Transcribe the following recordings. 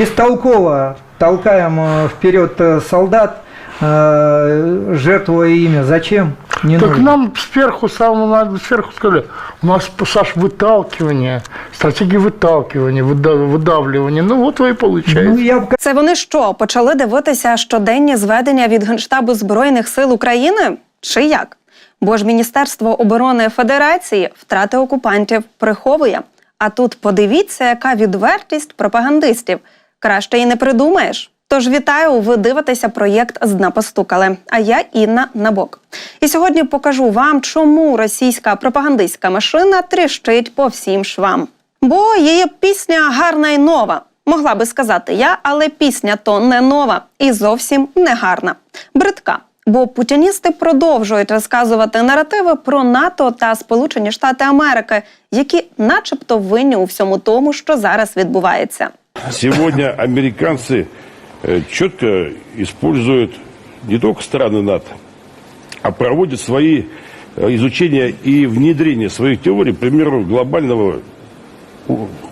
бестолково толкаем э, вперед э, солдат, э, жертвуя ими. Зачем? Не Так нужно. нам сверху, самого надо сверху сказали, у нас, Саш, выталкивание, стратегия выталкивания, выда- выдавливания. Ну вот вы и получаете. Ну, я в Це вони що почали дивитися щоденні зведення від Генштабу Збройних сил України? Чи як? Бо ж Міністерство оборони Федерації втрати окупантів приховує. А тут подивіться, яка відвертість пропагандистів. Краще і не придумаєш. Тож вітаю, ви дивитеся проєкт з дна постукали. А я Інна Набок. І сьогодні покажу вам, чому російська пропагандистська машина тріщить по всім швам. Бо її пісня гарна і нова. Могла би сказати я, але пісня то не нова і зовсім не гарна. Бридка. Бо путіністи продовжують розказувати наративи про НАТО та Сполучені Штати Америки, які, начебто, винні у всьому тому, що зараз відбувається. Сегодня американцы э, четко используют не только страны НАТО, а проводят свои э, изучения и внедрение своих теорий, к примеру, глобального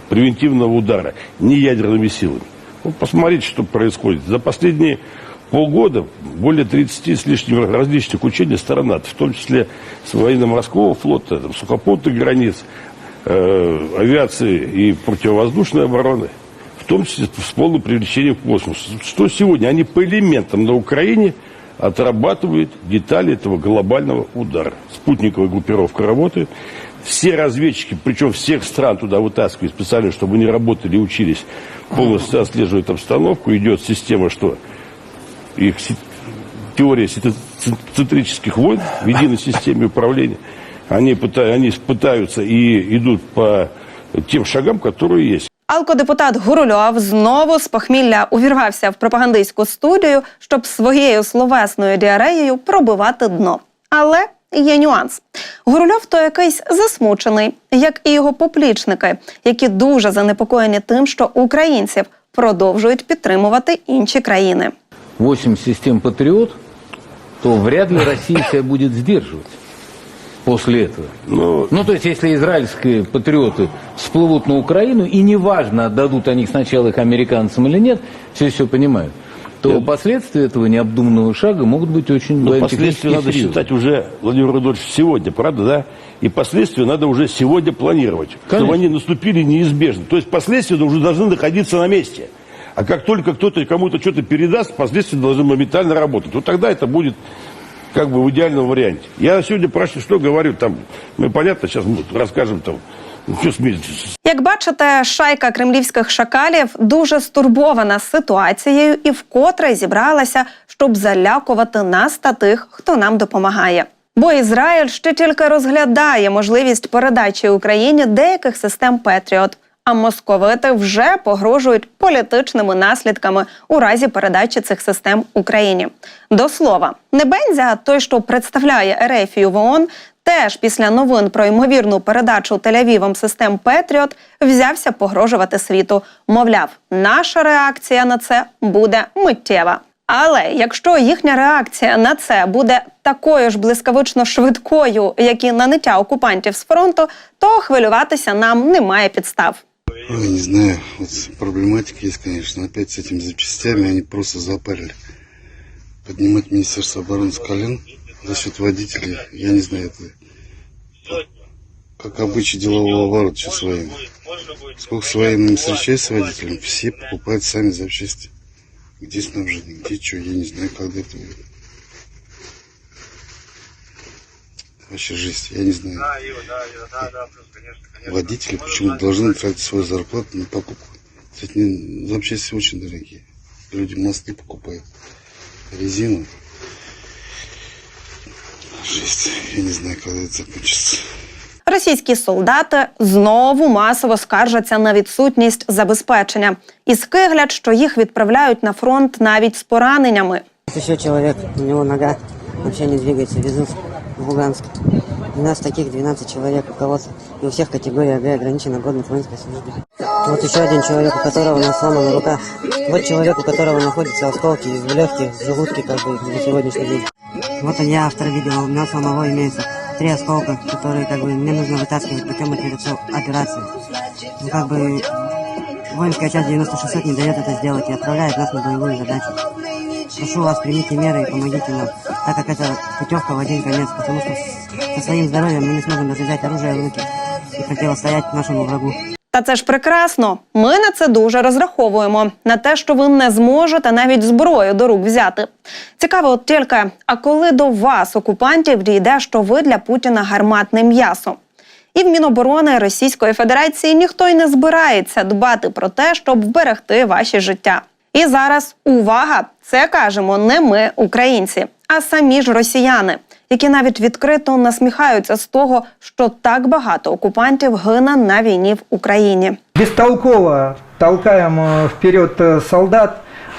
превентивного удара неядерными силами. Вот посмотрите, что происходит. За последние полгода более 30 с лишним различных учений сторон НАТО, в том числе с военно-морского флота, сухопутных границ, э, авиации и противовоздушной обороны, том числе с полным привлечением в космос. Что сегодня? Они по элементам на Украине отрабатывают детали этого глобального удара. Спутниковая группировка работает. Все разведчики, причем всех стран туда вытаскивают специально, чтобы они работали и учились, полностью отслеживают обстановку. Идет система, что их теория центрических войн в единой системе управления. Они, пыта- они пытаются и идут по тем шагам, которые есть. Алкодепутат Гурульов знову з похмілля увірвався в пропагандистську студію, щоб своєю словесною діареєю пробивати дно. Але є нюанс. Гурульов то якийсь засмучений, як і його поплічники, які дуже занепокоєні тим, що українців продовжують підтримувати інші країни. 8 систем «Патриот», то вряд ли Россия себя будет сдерживать после этого. Но Ну, то есть, если израильские патриоты всплывут на Украину, и неважно, отдадут они сначала их американцам или нет, все все понимают, то последствия этого необдуманного шага могут быть очень Но бывают, последствия надо серьезные. считать уже, Владимир Рудольевич, сегодня, правда, да? И последствия надо уже сегодня планировать, чтобы Конечно. они наступили неизбежно. То есть последствия уже должны находиться на месте. А как только кто-то кому-то что-то передаст, последствия должны моментально работать. Вот тогда это будет как бы в идеальном варианте. Я сегодня прошу, что говорю, там, мы понятно, сейчас мы расскажем там, ну, что смеетесь, Як бачите, шайка кремлівських шакалів дуже стурбована ситуацією і вкотре зібралася, щоб залякувати нас та тих, хто нам допомагає. Бо Ізраїль ще тільки розглядає можливість передачі Україні деяких систем Петріот. А московити вже погрожують політичними наслідками у разі передачі цих систем Україні. До слова, Небензя, той, що представляє Ерефію в ООН, теж після новин про ймовірну передачу Тель-Авівом систем Петріот взявся погрожувати світу. Мовляв, наша реакція на це буде миттєва. Але якщо їхня реакція на це буде такою ж блискавично швидкою, як і наниття окупантів з фронту, то хвилюватися нам немає підстав. Ой, не знаю, вот проблематика есть, конечно. Опять с этими запчастями они просто запарили. Поднимать Министерство обороны с колен за счет водителей, я не знаю, это как обычай делового оборота сейчас с военных. Сколько с военными встречаюсь с водителями, все покупают сами запчасти. Где снабжение, где что, я не знаю, когда это будет. Вообще жесть, я не знаю. Водители почему должны тратить свою зарплату на покупку. Кстати, не- запчасти очень дорогие. Люди мосты покупают, резину. Жесть, я не знаю, когда это закончится. Російські солдати знову масово скаржаться на відсутність забезпечення і скиглять, що їх відправляють на фронт навіть з пораненнями. Есть еще человек, у него нога вообще не двигается, везут в Луганск. У нас таких 12 человек у кого-то. И у всех категория Г ограничена годность воинской службы. Вот еще один человек, у которого у нас сломана рука. Вот человек, у которого находятся осколки в легких, в желудке, как бы, на сегодняшний день. Вот я автор видео, у меня самого имеется три осколка, которые, как бы, мне нужно вытаскивать путем операци- операции. Ну, как бы, воинская часть 9600 не дает это сделать и отправляет нас на боевую задачу. Прошу вас, примите меры и помогите нам, так как это путевка в один конец, потому что с- со своим здоровьем мы не сможем даже взять оружие в руки и противостоять нашему врагу. Та це ж прекрасно. Ми на це дуже розраховуємо на те, що ви не зможете навіть зброю до рук взяти. Цікаво, от тільки, а коли до вас, окупантів, дійде, що ви для Путіна гарматне м'ясо? І в Міноборони Російської Федерації ніхто й не збирається дбати про те, щоб вберегти ваші життя. І зараз увага! Це кажемо не ми, українці, а самі ж росіяни, які навіть відкрито насміхаються з того, що так багато окупантів гине на війні в Україні. Бестолково толкаем э, вперед э, солдат,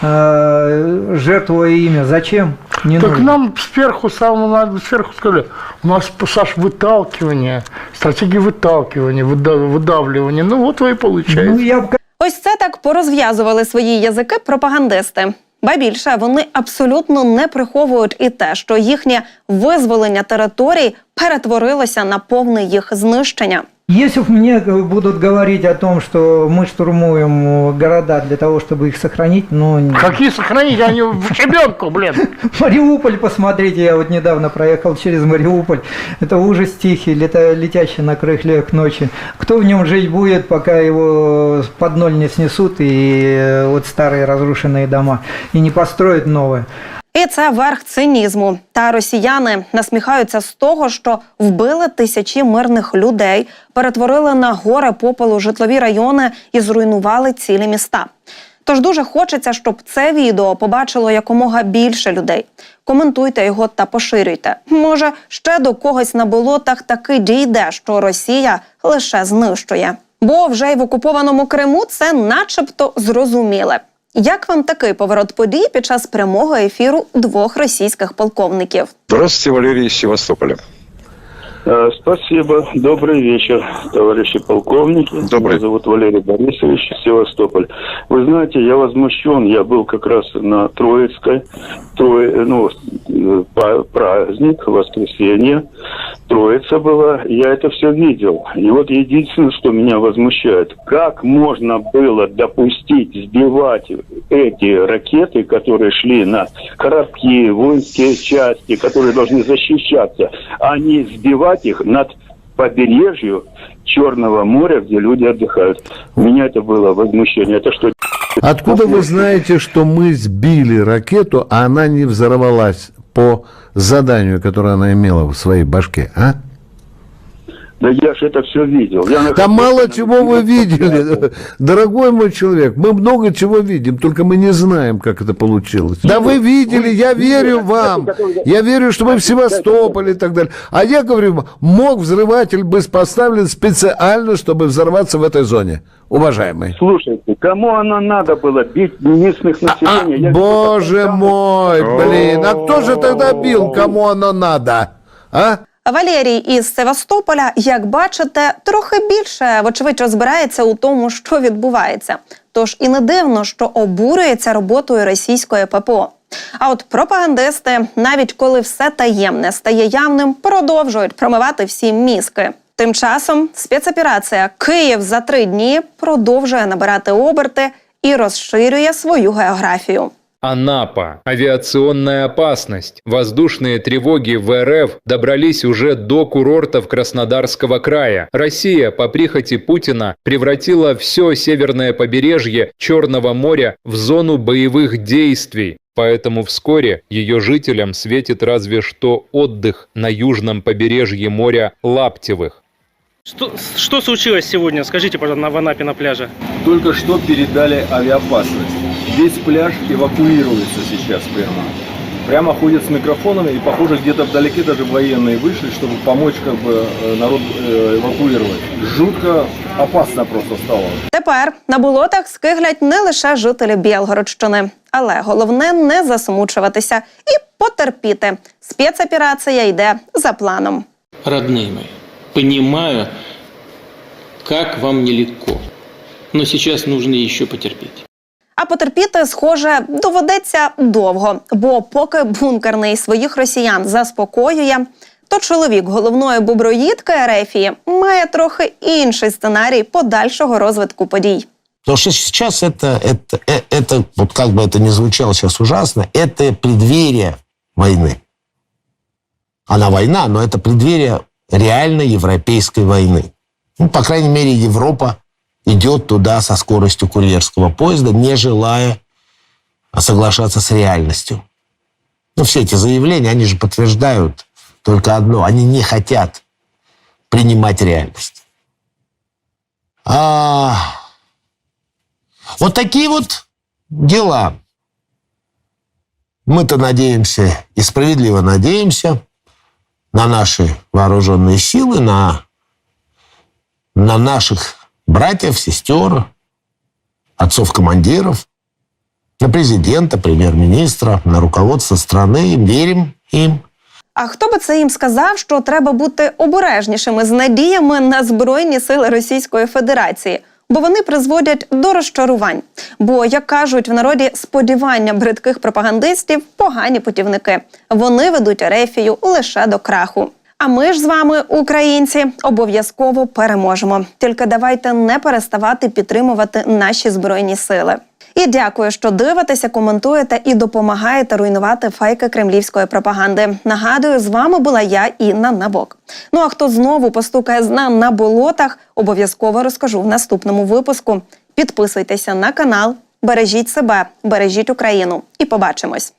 э, жертвуя ими. Зачем? Не Так нужно. нам сверху, самого сверху сказали, у нас, Саш, выталкивание, стратегия выталкивания, выда- выдавливания. Ну вот вы и получаете. Ну, я в Ось це так порозв'язували свої язики пропагандисти. Ба більше вони абсолютно не приховують і те, що їхнє визволення територій перетворилося на повне їх знищення. Если мне будут говорить о том, что мы штурмуем города для того, чтобы их сохранить, ну, Какие сохранить, они в щебенку, блин. Мариуполь, посмотрите, я вот недавно проехал через Мариуполь. Это ужас тихий, лета- летящий на крыхле к ночи. Кто в нем жить будет, пока его под ноль не снесут и э, вот старые разрушенные дома и не построят новые? І це верх цинізму. Та росіяни насміхаються з того, що вбили тисячі мирних людей, перетворили на горе попелу житлові райони і зруйнували цілі міста. Тож дуже хочеться, щоб це відео побачило якомога більше людей. Коментуйте його та поширюйте. Може, ще до когось на болотах таки дійде, що Росія лише знищує. Бо вже й в окупованому Криму це начебто зрозуміле. Як вам такий поворот подій під час прямого ефіру двох російських полковників? Здравствуйте, Валерій из Севастополя. Э, Спасибо. Добрый вечер, товарищи полковники. Добрый. Меня зовут Валерий Борисович, Севастополь. Вы знаете, я возмущен. Я был как раз на Троицкой, Трое, ну, э, па- праздник, воскресенье. Троица была. Я это все видел. И вот единственное, что меня возмущает, как можно было допустить сбивать эти ракеты, которые шли на корабли, воинские части, которые должны защищаться, а не сбивать их над побережью Черного моря, где люди отдыхают. У меня это было возмущение. Это что, Откуда вы знаете, что мы сбили ракету, а она не взорвалась по заданию, которое она имела в своей башке, а? Да я же это все видел. Я Да мало чего вы видели, дорогой мой человек. Мы много чего видим, только мы не знаем, как это получилось. Да вы видели, я верю вам. Я верю, что вы в Севастополе и так далее. А я говорю, мог взрыватель быть поставлен специально, чтобы взорваться в этой зоне, уважаемый. Слушайте, кому оно надо было бить местных А, населения? Я боже там- мой, блин, а кто же тогда бил, кому оно надо? А? Валерій із Севастополя, як бачите, трохи більше, вочевидь, розбирається у тому, що відбувається. Тож і не дивно, що обурюється роботою російської ППО. А от пропагандисти, навіть коли все таємне стає явним, продовжують промивати всі мізки. Тим часом спецоперація Київ за три дні продовжує набирати оберти і розширює свою географію. Анапа. Авиационная опасность. Воздушные тревоги в РФ добрались уже до курортов Краснодарского края. Россия по прихоти Путина превратила все северное побережье Черного моря в зону боевых действий. Поэтому вскоре ее жителям светит разве что отдых на южном побережье моря Лаптевых. Что, что случилось сегодня? Скажите, пожалуйста, на- в Анапе на пляже. Только что передали авиапаспорт. Весь пляж эвакуируется сейчас прямо. Прямо ходят с микрофонами и, похоже, где-то вдалеке даже военные вышли, чтобы помочь как бы э, народ э, эвакуировать. Жутко опасно просто стало. Тепер на болотах скиглять не лише жителі Білгородщини, але головне не засмучуватися і потерпіти. Спецоперація йде за планом. Родные мои, понимаю, как вам нелегко. Но сейчас нужно еще потерпеть. А потерпіти, схоже, доведеться довго, бо поки бункерний своїх росіян заспокоює, то чоловік головної буброїдки Ерефії має трохи інший сценарій подальшого розвитку подій. Потому что сейчас это, это, э- это, вот как бы это ни звучало сейчас ужасно, это преддверие войны. Она война, но это преддверие реальной европейской войны. Ну, по крайней мере, Европа Идет туда со скоростью курьерского поезда, не желая соглашаться с реальностью. Ну, все эти заявления, они же подтверждают только одно. Они не хотят принимать реальность. А, вот такие вот дела. Мы-то надеемся и справедливо надеемся на наши вооруженные силы, на, на наших братьев, сестер, отцов-командиров, на президента, прем'єр-міністра, на руководство страны. Верим им. А хто би це їм сказав, що треба бути обережнішими з надіями на збройні сили Російської Федерації, бо вони призводять до розчарувань. Бо, як кажуть в народі, сподівання бридких пропагандистів погані путівники. Вони ведуть Ерефію лише до краху. А ми ж з вами, українці, обов'язково переможемо. Тільки давайте не переставати підтримувати наші збройні сили. І дякую, що дивитеся, коментуєте і допомагаєте руйнувати фейки кремлівської пропаганди. Нагадую, з вами була я, Інна Набок. Ну а хто знову постукає з нам на болотах, обов'язково розкажу в наступному випуску. Підписуйтеся на канал, бережіть себе, бережіть Україну і побачимось.